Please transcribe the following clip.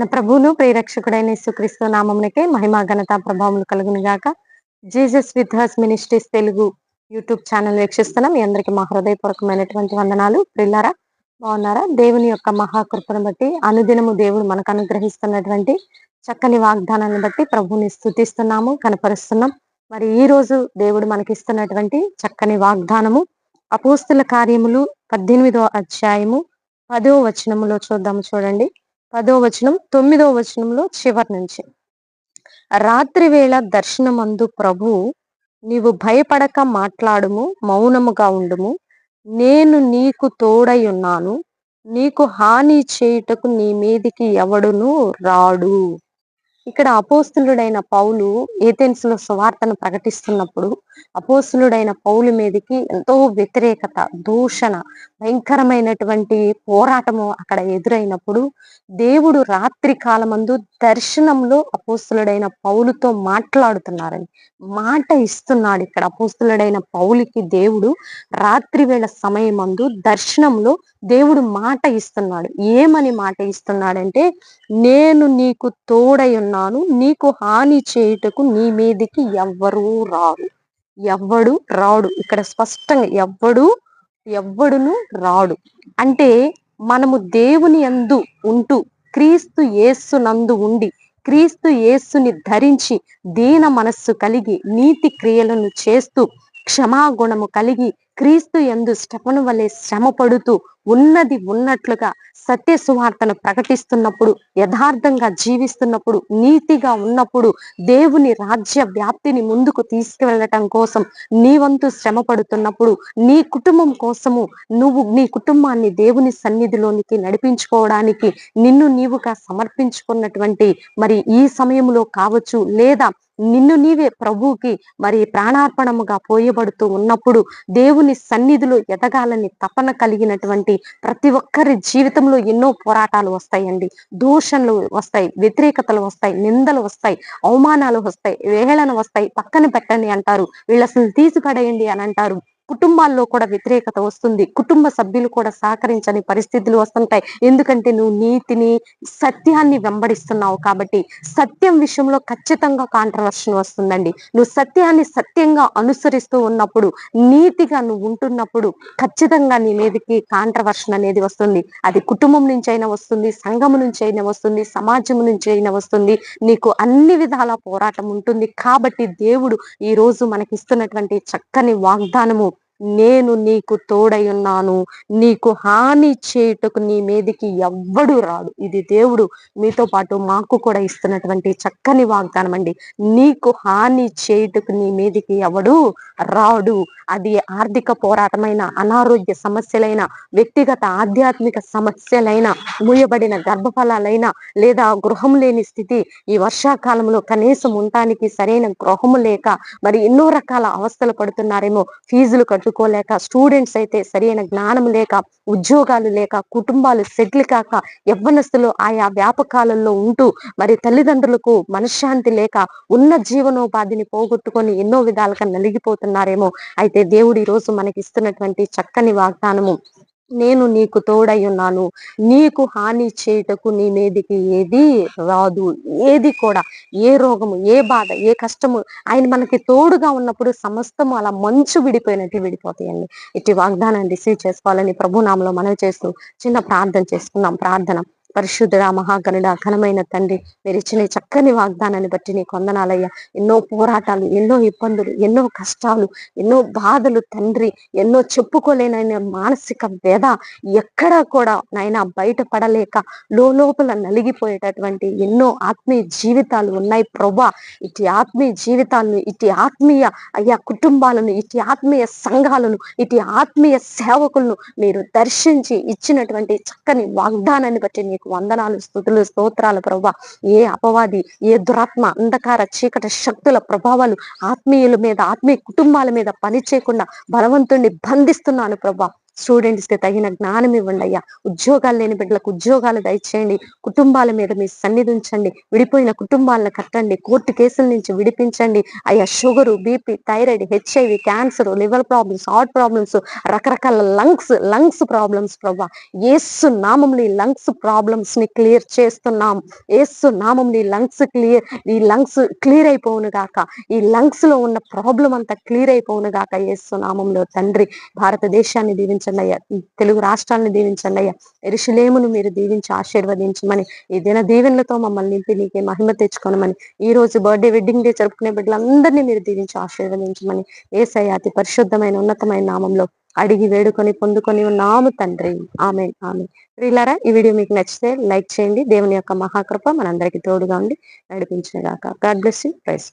మన ప్రభువును ప్రేరక్షకుడైన యేసుక్రీస్తు నామమునకే మహిమా ఘనత ప్రభావములు కలుగును గాక Jesus with his ministries Telugu YouTube channel వీక్షిస్తున్నాం. మీ అందరికి మా హృదయపూర్వకమైనటువంటి వందనాలు. ప్రిల్లారా బాగున్నారా? దేవుని యొక్క మహాకృపను బట్టి అనుదినము దేవుడు మనకు అనుగ్రహిస్తున్నటువంటి చక్కని వాగ్దానాన్ని బట్టి ప్రభువుని స్థుతిస్తున్నాము కనపరుస్తున్నాం. మరి ఈ రోజు దేవుడు మనకిస్తున్నటువంటి చక్కని వాగ్దానము అపోస్తుల కార్యములు పద్దెనిమిదో అధ్యాయము పదో వచనములో చూద్దాము చూడండి. పదో వచనం తొమ్మిదో వచనంలో చివరి నుంచి. రాత్రి వేళ దర్శనమందు ప్రభు నీవు భయపడక మాట్లాడుము మౌనముగా ఉండుము. నేను నీకు తోడై ఉన్నాను. నీకు హాని చేయుటకు నీ మీదికి ఎవడును రాడు. ఇక్కడ అపోస్తులుడైన పౌలు ఏథెన్స్లో సువార్తను ప్రకటిస్తున్నప్పుడు అపోస్తులుడైన పౌలు మీదకి ఎంతో వ్యతిరేకత దూషణ భయంకరమైనటువంటి పోరాటము అక్కడ ఎదురైనప్పుడు దేవుడు రాత్రి కాలమందు దర్శనంలో అపోస్తులుడైన పౌలుతో మాట్లాడుతున్నారని మాట ఇస్తున్నాడు ఇక్కడ అపోస్తులుడైన పౌలికి దేవుడు. రాత్రి వేళ సమయమందు దర్శనంలో దేవుడు మాట ఇస్తున్నాడు. ఏమని మాట ఇస్తున్నాడంటే నేను నీకు తోడై ఉన్నాను నీకు హాని చేయుటకు నీ మీదికి ఎవ్వరూ రారు. ఎవ్వడు రాడు. ఇక్కడ స్పష్టంగా ఎవ్వడు ఎవ్వడును రాడు. అంటే మనము దేవుని అందు ఉంటూ క్రీస్తు యేస్సు నందు ఉండి క్రీస్తు యేస్సుని ధరించి దీన మనస్సు కలిగి నీతి క్రియలను చేస్తూ క్షమాగుణము కలిగి క్రీస్తు ఎందు స్టెపను వలె శ్రమ పడుతూ ఉన్నది ఉన్నట్లుగా సత్య సువార్తను ప్రకటిస్తున్నప్పుడు యథార్థంగా జీవిస్తున్నప్పుడు నీతిగా ఉన్నప్పుడు దేవుని రాజ్య వ్యాప్తిని ముందుకు తీసుకువెళ్ళటం కోసం నీ వంతు శ్రమ పడుతున్నప్పుడు నీ కుటుంబం కోసము నువ్వు నీ కుటుంబాన్ని దేవుని సన్నిధిలోనికి నడిపించుకోవడానికి నిన్ను నీవుగా సమర్పించుకున్నటువంటి మరి ఈ సమయంలో కావచ్చు లేదా నిన్ను నీవే ప్రభువుకి మరి ప్రాణార్పణముగా పోయబడుతూ ఉన్నప్పుడు దేవుని సన్నిధిలో ఎదగాలని తపన కలిగినటువంటి ప్రతి ఒక్కరి జీవితంలో ఎన్నో పోరాటాలు వస్తాయండి. దూషణలు వస్తాయి వ్యతిరేకతలు వస్తాయి నిందలు వస్తాయి అవమానాలు వస్తాయి వేహళన వస్తాయి. పక్కన పెట్టండి అంటారు. వీళ్ళు అసలు తీసిపడేయండి అని అంటారు. కుటుంబాల్లో కూడా వ్యతిరేకత వస్తుంది. కుటుంబ సభ్యులు కూడా సహకరించని పరిస్థితులు వస్తుంటాయి. ఎందుకంటే నువ్వు నీతిని సత్యాన్ని వెంబడిస్తున్నావు కాబట్టి సత్యం విషయంలో ఖచ్చితంగా కాంట్రవర్షన్ వస్తుందండి. నువ్వు సత్యాన్ని సత్యంగా అనుసరిస్తూ ఉన్నప్పుడు నీతిగా నువ్వు ఉంటున్నప్పుడు ఖచ్చితంగా నీ మీదకి కాంట్రవర్షన్ అనేది వస్తుంది. అది కుటుంబం నుంచి అయినా వస్తుంది సంఘం నుంచి అయినా వస్తుంది సమాజం నుంచి అయినా వస్తుంది. నీకు అన్ని విధాల పోరాటం ఉంటుంది. కాబట్టి దేవుడు ఈ రోజు మనకి ఇస్తున్నటువంటి చక్కని వాగ్దానము నేను నీకు తోడై ఉన్నాను. నీకు హాని చేయుటకు నీ మీదికి ఎవ్వడు రాడు. ఇది దేవుడు మీతో పాటు మాకు కూడా ఇస్తున్నటువంటి చక్కని వాగ్దానం అండి. నీకు హాని చేయుటకు నీ మీదికి ఎవడు రాడు. అది ఆర్థిక పోరాటమైన అనారోగ్య సమస్యలైన వ్యక్తిగత ఆధ్యాత్మిక సమస్యలైన మూయబడిన గర్భఫలాలైన లేదా గృహం లేని స్థితి ఈ వర్షాకాలంలో కనీసం ఉండటానికి సరైన గృహము లేక మరి ఎన్నో రకాల అవస్థలు పడుతున్నారేమో ఫీజులు కట్టుకోలేక స్టూడెంట్స్ అయితే సరైన జ్ఞానం లేక ఉద్యోగాలు లేక కుటుంబాలు సెటిల్ కాక యవ్వనస్తులు ఆయా వ్యాపకాలలో ఉంటూ మరి తల్లిదండ్రులకు మనశ్శాంతి లేక ఉన్న జీవనోపాధిని పోగొట్టుకొని ఎన్నో విధాలుగా నలిగిపోతున్నారేమో. అయితే దేవుడు ఈ రోజు మనకి ఇస్తున్నటువంటి చక్కని వాగ్దానము. నేను నీకు తోడై ఉన్నాను నీకు హాని చేయటకు నీ మీదికి ఏది రాదు. ఏది కూడా ఏ రోగము ఏ బాధ ఏ కష్టము ఆయన మనకి తోడుగా ఉన్నప్పుడు సమస్తము అలా మంచు విడిపోయినట్టు విడిపోతాయండి. ఇటు వాగ్దానాన్ని రిసీవ్ చేసుకోవాలని ప్రభునామలో మనవి చేస్తూ చిన్న ప్రార్థన చేసుకున్నాం ప్రార్థన. పరిశుద్ధుడ మహాగణుడ ఘనమైన తండ్రి మీరు ఇచ్చిన చక్కని వాగ్దానాన్ని బట్టి నీకు వందనాలయ్యా ఎన్నో పోరాటాలు ఎన్నో ఇబ్బందులు ఎన్నో కష్టాలు ఎన్నో బాధలు తండ్రి ఎన్నో చెప్పుకోలేనైన మానసిక వేద ఎక్కడా కూడా నాయన బయటపడలేక లోపల నలిగిపోయేటటువంటి ఎన్నో ఆత్మీయ జీవితాలు ఉన్నాయి ప్రభా. ఇటు ఆత్మీయ జీవితాలను ఇటు ఆత్మీయ అయ్యా కుటుంబాలను ఇటు ఆత్మీయ సంఘాలను ఇటు ఆత్మీయ సేవకులను మీరు దర్శించి ఇచ్చినటువంటి చక్కని వాగ్దానాన్ని బట్టి నీకు వందనాలు స్థుతులు స్తోత్రాలు ప్రభా. ఏ అపవాది ఏ దురాత్మ అంధకార చీకటి శక్తుల ప్రభావాలు ఆత్మీయుల మీద ఆత్మీయ కుటుంబాల మీద పని చేయకుండా బలవంతుణ్ణి బంధిస్తున్నాను ప్రభా. స్టూడెంట్స్కి తగిన జ్ఞానం ఇవ్వండి అయ్యా. ఉద్యోగాలు లేని బిడ్డలకు ఉద్యోగాలు దయచేయండి. కుటుంబాల మీద మీ సన్నిధి ఉంచండి. విడిపోయిన కుటుంబాలను కట్టండి. కోర్టు కేసుల నుంచి విడిపించండి. అయ్యా sugar BP thyroid HIV cancer liver problems heart problems రకరకాల లంగ్స్ లంగ్స్ ప్రాబ్లమ్స్ ప్రభా. ఏసు నామంలో ఈ లంగ్స్ ప్రాబ్లమ్స్ని క్లియర్ చేస్తున్నాం. ఏసు నామంలో ఈ లంగ్స్ క్లియర్ ఈ లంగ్స్ క్లియర్ అయిపోవును గాక. ఈ లంగ్స్లో ఉన్న ప్రాబ్లం అంతా క్లియర్ అయిపోవును గాక. ఏసు నామంలో తండ్రి భారతదేశాన్ని దీవించండి అయ్యా తెలుగు రాష్ట్రాలను దీవించండి అయ్యా ఎరుషులేమును మీరు దీవించి ఆశీర్వదించమని ఈ దీవెనలతో మమ్మల్ని నింపి నీకే మహిమ తెచ్చుకోనమని ఈ రోజు బర్త్డే వెడ్డింగ్ డే జరుపుకునే బిడ్డలందరినీ మీరు దీవించి ఆశీర్వదించమని ఏసయ్య అతి పరిశుద్ధమైన ఉన్నతమైన నామంలో అడిగి వేడుకొని పొందుకొని ఉన్నాము తండ్రి. ఆమె ఆమె ప్రియులారా ఈ వీడియో మీకు నచ్చితే లైక్ చేయండి. దేవుని యొక్క మహాకృప మనందరికీ తోడుగా ఉండి నడిపించిన గాక గాడ్ బ్లెస్ యూ. ప్రైస్